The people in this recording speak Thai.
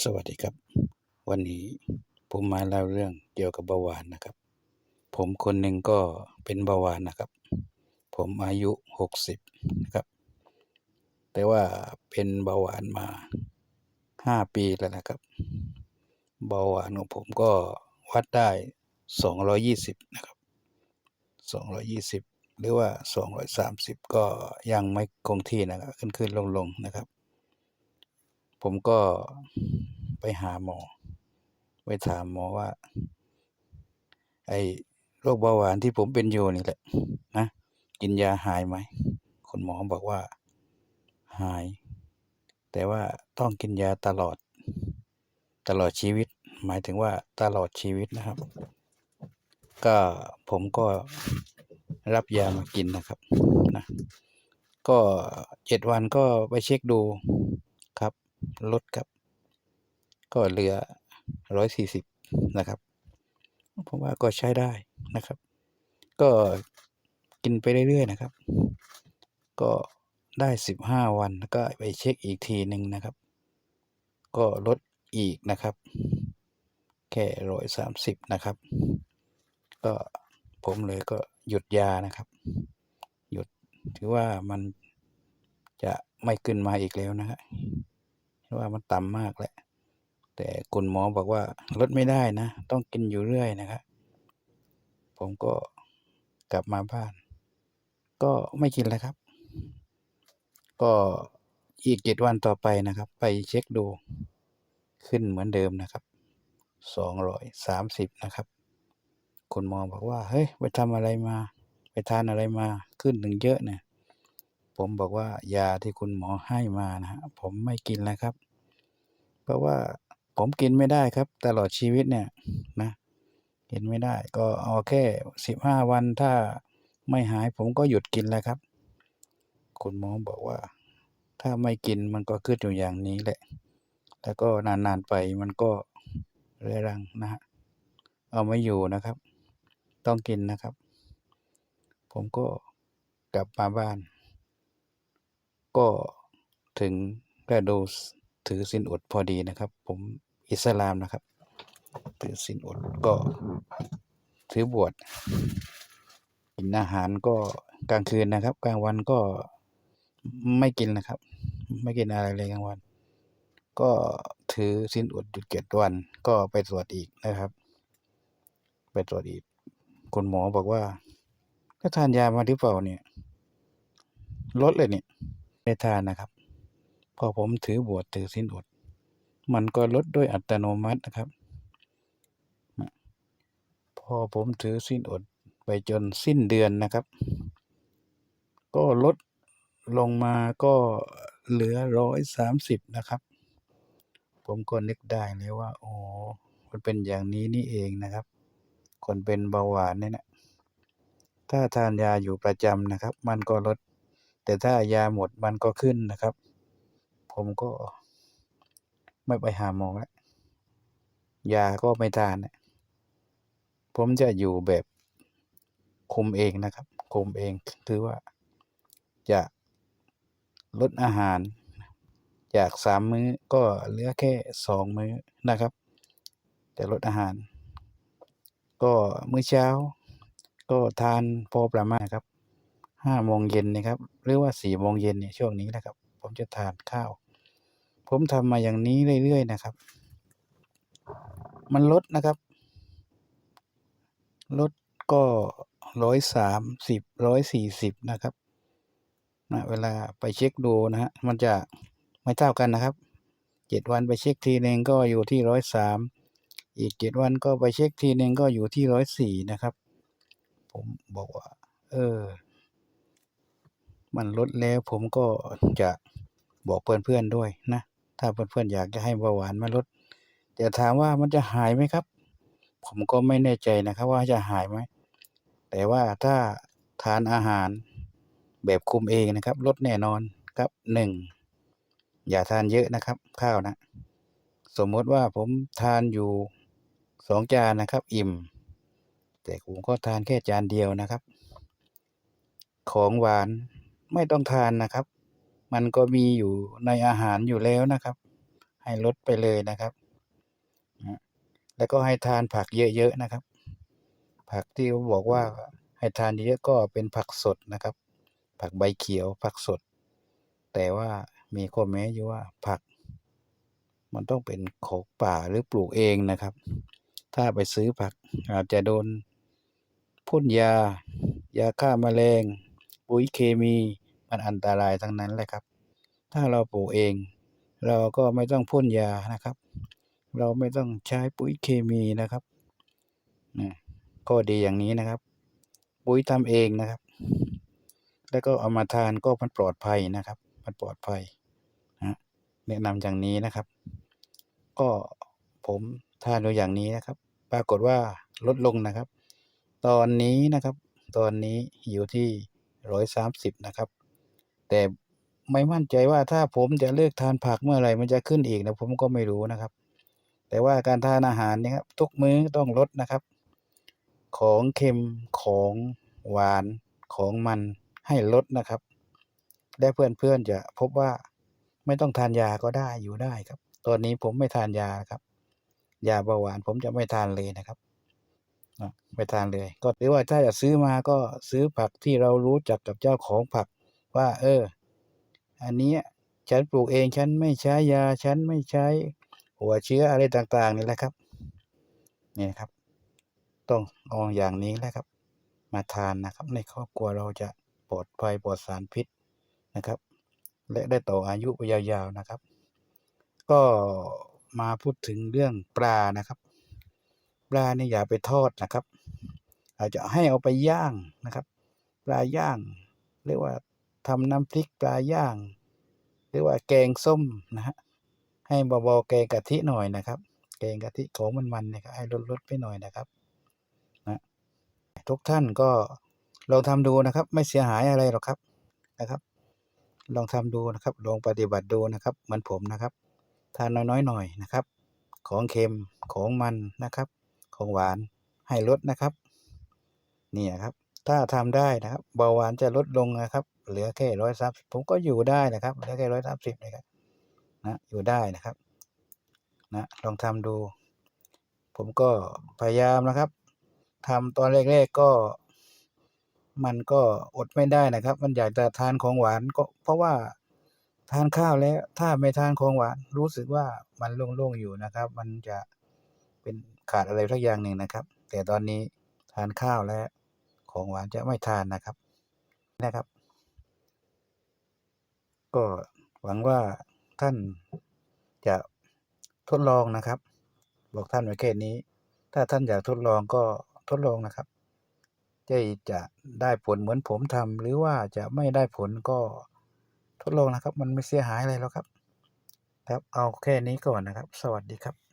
สวัสดีครับ วันนี้ผมมาเล่าเรื่องเกี่ยวกับเบาหวานนะครับ ผมคนหนึ่งก็เป็นเบาหวานนะครับ ผมอายุหกสิบนะครับ แต่ว่าเป็นเบาหวานมาห้าปีแล้วนะครับ เบาหวานของผมก็วัดได้สองร้อยี่สิบนะครับสองร้อยี่สิบหรือว่าสองร้อยสามสิบก็ยังไม่คงที่นะครับ ขึ้นขึ้นลงลงนะครับ ผมก็ไปหาหมอ ไปถามหมอว่า ไอ้โรคเบาหวานที่ผมเป็นอยู่นี่แหละ นะกินยาหายไหมคุณหมอบอกว่า หาย แต่ว่าต้องกินยาตลอด ตลอดชีวิต หมายถึงว่าตลอดชีวิตนะครับ ก็ผมก็รับยามากินนะครับนะก็เจ็ดวันก็ไปเช็คดู ลดครับ ก็เหลือร้อยสี่สิบนะครับ ผมว่าก็ใช้ได้นะครับ ก็กินไปเรื่อยๆนะครับ ก็ได้สิบห้าวันแล้วก็ไปเช็คอีกทีหนึ่งนะครับ ก็ลดอีกนะครับ แค่ร้อยสามสิบนะครับ ก็ผมเลยก็หยุดยานะครับ หยุดถือว่ามันจะไม่ขึ้นมาอีกแล้วนะฮะเพราะ ว่ามันต่ำมากแหละ แต่คุณหมอบอกว่าลดไม่ได้นะ ต้องกินอยู่เรื่อยนะครับ ผมก็กลับมาบ้าน ก็ไม่กินแล้วครับ ก็อีกเจ็ดวันต่อไปนะครับ ไปเช็คดู ขึ้นเหมือนเดิมนะครับสองร้อยสามสิบนะครับ คุณหมอบอกว่า เฮ้ย ไปทำอะไรมา ไปทานอะไรมาขึ้นถึงเยอะเนี่ย ผมบอกว่ายาที่คุณหมอให้มานะฮะผมไม่กินแล้วครับ เพราะว่าผมกินไม่ได้ครับ ตลอดชีวิตเนี่ยนะกินไม่ได้ ก็เอาแค่สิบห้าวันถ้าไม่หายผมก็หยุดกินแล้วครับ คุณหมอบอกว่า ถ้าไม่กินมันก็ขึ้นอยู่อย่างนี้แหละ แล้วก็นานๆไปมันก็เรื้อรังนะฮะเอาไม่อยู่นะครับ ต้องกินนะครับ ผมก็กลับมาบ้าน ก็ถึงกระดูถือสินอดพอดีนะครับ ผมอิสลามนะครับ ถือสินอดก็ถือบวชกินอาหารก็กลางคืนนะครับ กลางวันก็ไม่กินนะครับ ไม่กินอะไรเลยกลางวัน ก็ถือสินอดหยุดเจ็ดวัน ก็ไปตรวจอีกนะครับ ไปตรวจอีกคุณหมอบอกว่าถ้าทานยามาหรือเปล่าเนี่ย ลดเลยเนี่ย ไม่ทานนะครับ พอผมถือบวชถือสินอด มันก็ลดด้วยอัตโนมัตินะครับ พอผมถือสิ้นอดไปจนสิ้นเดือนนะครับ ก็ลดลงมาก็เหลือร้อยสามสิบนะครับ ผมก็นึกได้เลยว่า โอ้มันเป็นอย่างนี้นี่เองนะครับ คนเป็นเบาหวานเนี่ยนะถ้าทานยาอยู่ประจำนะครับ มันก็ลด แต่ถ้ายาหมดมันก็ขึ้นนะครับ ผมก็ไม่ไปหาหมอแล้วยาก็ไม่ทานนะผมจะอยู่แบบคุมเองนะครับ คุมเองคือว่าจะลดอาหาร จากสามมื้อก็เหลือแค่สองมื้อนะครับ จะลดอาหาร ก็มื้อเช้า ก็ทานพอประมาณครับ ห้าโมงเย็นนะครับ หรือว่าสี่โมงเย็นเนี่ยช่วงนี้นะครับ ผมจะทานข้าว ผมทำมาอย่างนี้เรื่อยๆนะครับ มันลดนะครับ ลดก็ร้อยสามสิบร้อยสี่สิบนะครับนะเวลาไปเช็คดูนะฮะมันจะไม่เท่ากันนะครับเจ็ดวันไปเช็คทีหนึ่งก็อยู่ที่ร้อยสามอีกเจ็ดวันก็ไปเช็คทีหนึ่งก็อยู่ที่ร้อยสี่นะครับ ผมบอกว่า เออ มันลดแล้วผมก็จะบอกเพื่อนๆด้วยนะ ถ้าเพื่อนๆอยากจะให้เบาหวานมาลดจะถามว่ามันจะหายไหมครับ ผมก็ไม่แน่ใจนะครับ ว่าจะหายไหม แต่ว่าถ้าทานอาหารแบบคุมเองนะครับ ลดแน่นอนครับหนึ่งอย่าทานเยอะนะครับ ข้าวนะ สมมติว่าผมทานอยู่สองจานนะครับ อิ่ม แต่ผมก็ทานแค่จานเดียวนะครับ ของหวาน ไม่ต้องทานนะครับ มันก็มีอยู่ในอาหารอยู่แล้วนะครับ ให้ลดไปเลยนะครับ แล้วก็ให้ทานผักเยอะๆนะครับ ผักที่เขาบอกว่าให้ทานเยอะก็เป็นผักสดนะครับ ผักใบเขียวผักสด แต่ว่ามีข้อแม้อยู่ว่าผัก มันต้องเป็นของป่าหรือปลูกเองนะครับ ถ้าไปซื้อผักอาจจะโดนพ่นยา ยาฆ่าแมลง ปุ๋ยเคมี มันอันตรายทั้งนั้นแหละครับ ถ้าเราปลูกเอง เราก็ไม่ต้องพ่นยานะครับ เราไม่ต้องใช้ปุ๋ยเคมีนะครับนะข้อดีอย่างนี้นะครับ ปุ๋ยทำเองนะครับ แล้วก็เอามาทานก็มันปลอดภัยนะครับ มันปลอดภัยนะแนะนำอย่างนี้นะครับ ก็ผมทานดูอย่างนี้นะครับ ปรากฏว่าลดลงนะครับ ตอนนี้นะครับ ตอนนี้อยู่ที่ร้อยสามสิบนะครับ แต่ไม่มั่นใจว่าถ้าผมจะเลิกทานผักเมื่อไหร่มันจะขึ้นอีกนะผมก็ไม่รู้นะครับ แต่ว่าการทานอาหารเนี่ยครับทุกมื้อต้องลดนะครับ ของเค็มของหวานของมันให้ลดนะครับ และเพื่อนๆจะพบว่าไม่ต้องทานยาก็ได้อยู่ได้ครับ ตอนนี้ผมไม่ทานยาครับ ยาเบาหวานผมจะไม่ทานเลยนะครับไม่ทานเลย ก็หรือว่าถ้าจะซื้อมาก็ซื้อผักที่เรารู้จักกับเจ้าของผัก ว่า เออ อันนี้ฉันปลูกเองฉันไม่ใช้ยา ฉันไม่ใช้หัวเชื้ออะไรต่างๆนี่แหละครับนี่นะครับ ต้องเอาอย่างนี้แหละครับ มาทานนะครับ ในครอบครัวเราจะปลอดภัยปลอดสารพิษนะครับ และได้ต่ออายุไปยาวๆนะครับ ก็มาพูดถึงเรื่องปลานะครับ ปลาเนี่ยอย่าไปทอดนะครับ อาจจะให้เอาไปย่างนะครับ ปลาย่าง เรียกว่า ทำน้ำพริกปลาย่าง หรือว่าแกงส้มนะฮะให้เบาๆแกงกะทิหน่อยนะครับ แกงกะทิของมันๆเนี่ยครับให้ลดๆไปหน่อยนะครับนะทุกท่านก็ลองทำดูนะครับ ไม่เสียหายอะไรหรอกครับนะครับ ลองทำดูนะครับลองปฏิบัติดูนะครับ เหมือนผมนะครับทานน้อยๆหน่อยนะครับ ของเค็มของมันนะครับ ของหวานให้ลดนะครับนี่ครับ ถ้าทำได้นะครับเบาหวานจะลดลงนะครับ เหลือแค่ร้อยสามสิบผมก็อยู่ได้นะครับเหลือแค่ร้อยสามสิบนะครับนะอยู่ได้นะครับนะลองทำดู ผมก็พยายามนะครับทำตอนแรกๆก็ มันก็อดไม่ได้นะครับ มันอยากจะทานของหวานก็เพราะว่าทานข้าวแล้วถ้าไม่ทานของหวานรู้สึกว่ามันโล่งๆอยู่นะครับ มันจะเป็นขาดอะไรสักอย่างหนึ่งนะครับ แต่ตอนนี้ทานข้าวแล้วของหวานจะไม่ทานนะครับนะครับ ก็หวังว่าท่านจะทดลองนะครับ บอกท่านไว้แค่นี้ ถ้าท่านอยากทดลองก็ทดลองนะครับจะจะได้ผลเหมือนผมทำหรือว่าจะไม่ได้ผลก็ทดลองนะครับ มันไม่เสียหายอะไรหรอกครับ ครับเอาแค่นี้ก่อนนะครับ สวัสดีครับ